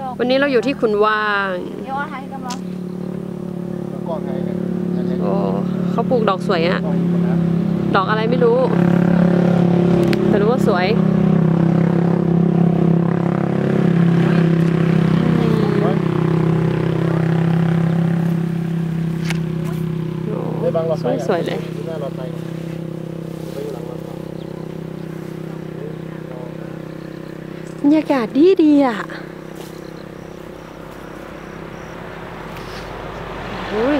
ดอกวันนี้เราอยู่ที่ขุนว่างเดี๋ยวเอาไทยกันเหรอแล้วก็ไงเนี่ยนั่นแหละโอ้เขาปลูกดอกสวยอะก็อีกคนนะดอกอะไรไม่รู้ แต่รู้ว่าสวยในบางเราสไปวยอะสวยเลยอยู่หน้าเราไปไปอยู่หลังเราไปบรรยากาศดีดีอะ อ้ย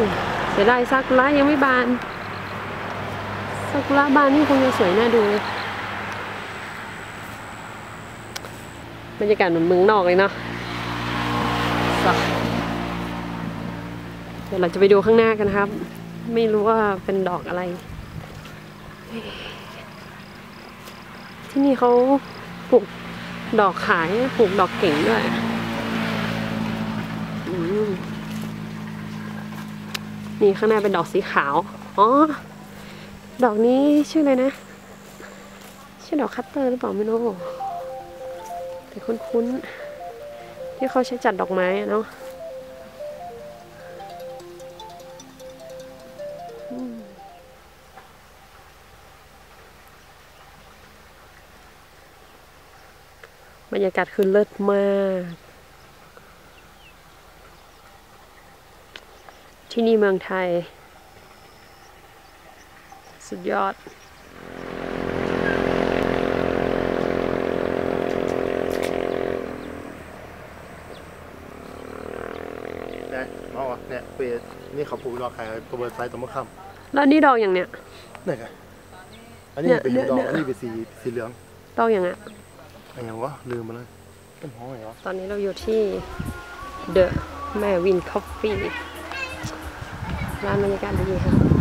เสียดายซากุระยังไม่บานซากุระบานนี่คงจะสวยน่าดูบรรยากาศเหมือนเมืองนอกเลยเนาะเดี๋ยวเราจะไปดูข้างหน้ากันครับ ไม่รู้ว่าเป็นดอกอะไร ที่นี่เขาปลูกดอกขายปลูกดอกเก่งด้วยอม นี่ข้างหน้าเป็นดอกสีขาว อ๋อ ดอกนี้ชื่ออะไรนะ ชื่อดอกคัตเตอร์หรือเปล่าไม่รู้แต่คุ้นๆ ที่เขาใช้จัดดอกไม้อะเนาะบรรยากาศคือเลิศมาก ที่นี่เมืองไทย สุดยอดเนี่ยเอาวะเนี่ยเปรตนี่เขาปลูกดอกขายตัวเบิร์ดไซต์ตัวมะขามแล้วนี่ดอกอย่างเนี้ยนี่ไงอันนี้เนี่ยเป็นดอกเนี่ยอันนี้เป็นสีสีเหลืองดอกอย่างเนี้ยอะไรอย่างวะลืมมาเลยเป็นห้องไงวะตอนนี้เราอยู่ที่ The แม่วินคอฟฟี่ ร้านบร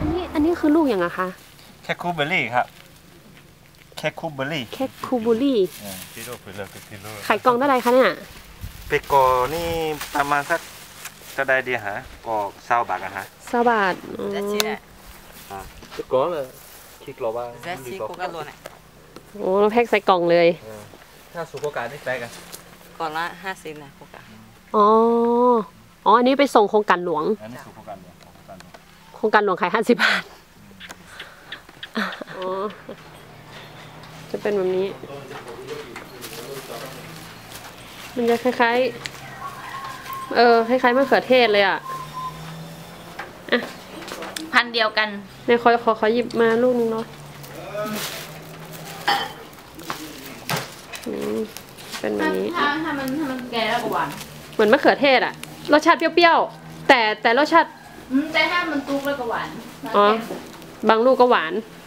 อันนี้อันนี้คือลูกอย่างอะคะแค่คูเบอร์รี่ครับแค่คูเบอร์รี่แค่คูบูรี่กิโลไปเลยกิโลขายกล่องเท่าไหรคะเนี่ยเปกอนี่ประมาณสักจะได้ดีฮะก็เศร้าบาทอะฮะสบาทอ๋อ That's it. ก่อนเลยคิดเราบ้าง That's it. Coca Cola. โอ้เราแพ็คใส่กล่องเลย ถ้าสุโขการนี่แปลกันก่อนละห้าสิบนะโคกาอ๋ออ๋ออันนี้ไปส่งโครงการหลวงอันนี้สุโขการเนี่ยสุโขการเนี่ย โครงการหลวงขายห้าสิบบาทอ๋อจะเป็นแบบนี้ มันจะคล้ายๆ เออคล้ายๆมะเขือเทศเลยอะพันธุ์เดียวกันในขอขอขอหยิบมาลูกนึงเนาะอืมเป็นแบบนี้ถ้าถ้ามันถ้ามันแก่แล้วก็หวานเหมือนมะเขือเทศอะ รสชาติเปรี้ยวๆ แต่แต่รสชาติ อืมแต่ถ้ามันตุกแล้วก็หวานอ๋อบางลูกก็หวานอ